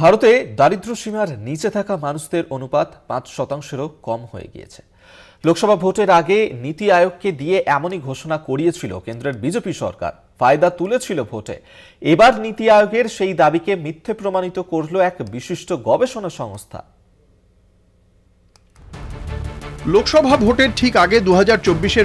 ভারতে দারিদ্র্য সীমার নিচে থাকা মানুষদের অনুপাত পাঁচ শতাংশেরও কম হয়ে গিয়েছে। লোকসভা ভোটের আগে নীতি আয়োগকে দিয়ে এমনই ঘোষণা করিয়েছিল কেন্দ্রের বিজেপি সরকার। ফায়দা তুলেছিল ভোটে। এবার নীতি আয়োগের সেই দাবিকে মিথ্যে প্রমাণিত করল এক বিশিষ্ট গবেষণা সংস্থা। লোকসভা ভোটের ঠিক আগে দু হাজার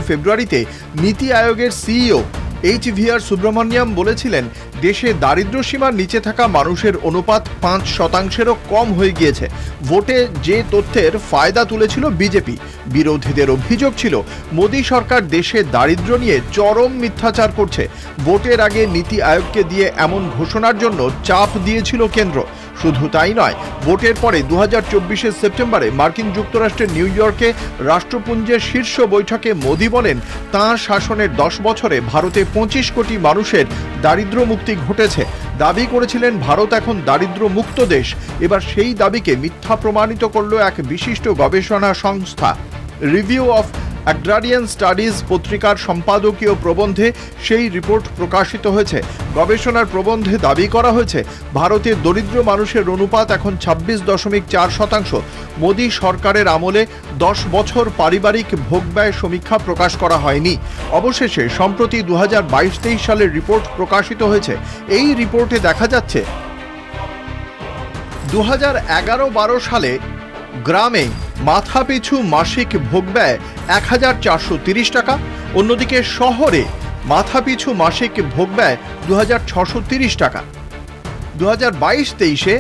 ফেব্রুয়ারিতে নীতি আয়োগের CEO H V R Subramaniam বলেছিলেন, দেশে দারিদ্র্য সীমার নিচে থাকা মানুষের অনুপাত পাঁচ শতাংশেরও কম হয়ে গিয়েছে। ভোটে যে তথ্যের ফায়দা তুলেছিল বিজেপি। বিরোধীদের অভিযোগ ছিল, মোদী সরকার দেশে দারিদ্র্য নিয়ে চরম মিথ্যাচার করছে। ভোটের আগে নীতি আয়োগকে দিয়ে এমন ঘোষণার জন্য চাপ দিয়েছিল কেন্দ্র। শুধু তাই নয়, ভোটের পরে দু হাজার সেপ্টেম্বরে মার্কিন যুক্তরাষ্ট্রের নিউ ইয়র্কে রাষ্ট্রপুঞ্জের শীর্ষ বৈঠকে মোদী বলেন, তাঁর শাসনের দশ বছরে ভারতে পঁচিশ কোটি মানুষের দারিদ্র মুক্তি ঘটেছে। দাবি করেছিলেন, ভারত এখন দারিদ্র মুক্ত দেশ। এবার সেই দাবিকে মিথ্যা প্রমাণিত করল এক বিশিষ্ট গবেষণা সংস্থা। রিভিউ অফ অ্যাগ্রারিয়ান স্টাডিজ পত্রিকার সম্পাদকীয় প্রবন্ধে সেই রিপোর্ট প্রকাশিত হয়েছে। গবেষণার প্রবন্ধে দাবি করা হয়েছে ভারতের দরিদ্র মানুষের অনুপাত এখন ছাব্বিশ দশমিক চার শতাংশ। মোদী সরকারের আমলে দশ বছর পারিবারিক ভোগব্যয় সমীক্ষা প্রকাশ করা হয়নি। অবশেষে সম্প্রতি দু হাজার বাইশ তেইশ সালের রিপোর্ট প্রকাশিত হয়েছে। এই রিপোর্টে দেখা যাচ্ছে দু হাজার এগারো বারো সালে গ্রামে মাথাপিছু মাসিক ভোগ ব্যয় এক হাজার চারশো তিরিশ টাকা, অন্যদিকে শহরে মাথাপিছু মাসিক ভোগ ব্যয় দু হাজার ছশো তিরিশ টাকা। দু হাজার বাইশ তেইশে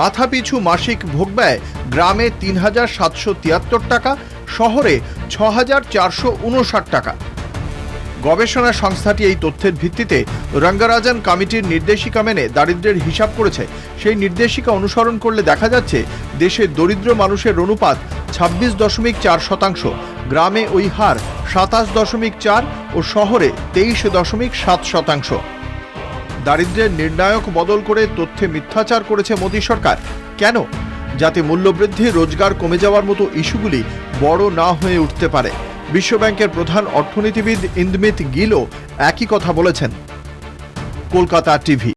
মাথাপিছু মাসিক ভোগ ব্যয় গ্রামে তিন হাজার সাতশো তিয়াত্তর টাকা, শহরে ছ হাজার চারশো উনষাট টাকা। গবেষণা সংস্থাটি এই তথ্যের ভিত্তিতে রঙ্গারাজন কমিটির নির্দেশিকা মেনে দারিদ্র্যের হিসাব করেছে। সেই নির্দেশিকা অনুসরণ করলে দেখা যাচ্ছে, দেশে দরিদ্র মানুষের অনুপাত ছাব্বিশ দশমিক চার শতাংশ, গ্রামে ওই হার সাতাশ দশমিক চার ও শহরে তেইশ দশমিক সাত শতাংশ। দারিদ্র্যের নির্ণায়ক বদল করে তথ্যে মিথ্যাচার করেছে মোদী সরকার। কেন? যাতে মূল্যবৃদ্ধি, রোজগার কমে যাওয়ার মতো ইস্যুগুলি বড় না হয়ে উঠতে পারে। বিশ্বব্যাংকের প্রধান অর্থনীতিবিদ ইন্দমিত গিলও একই কথা বলেছেন। কলকাতা টিভি।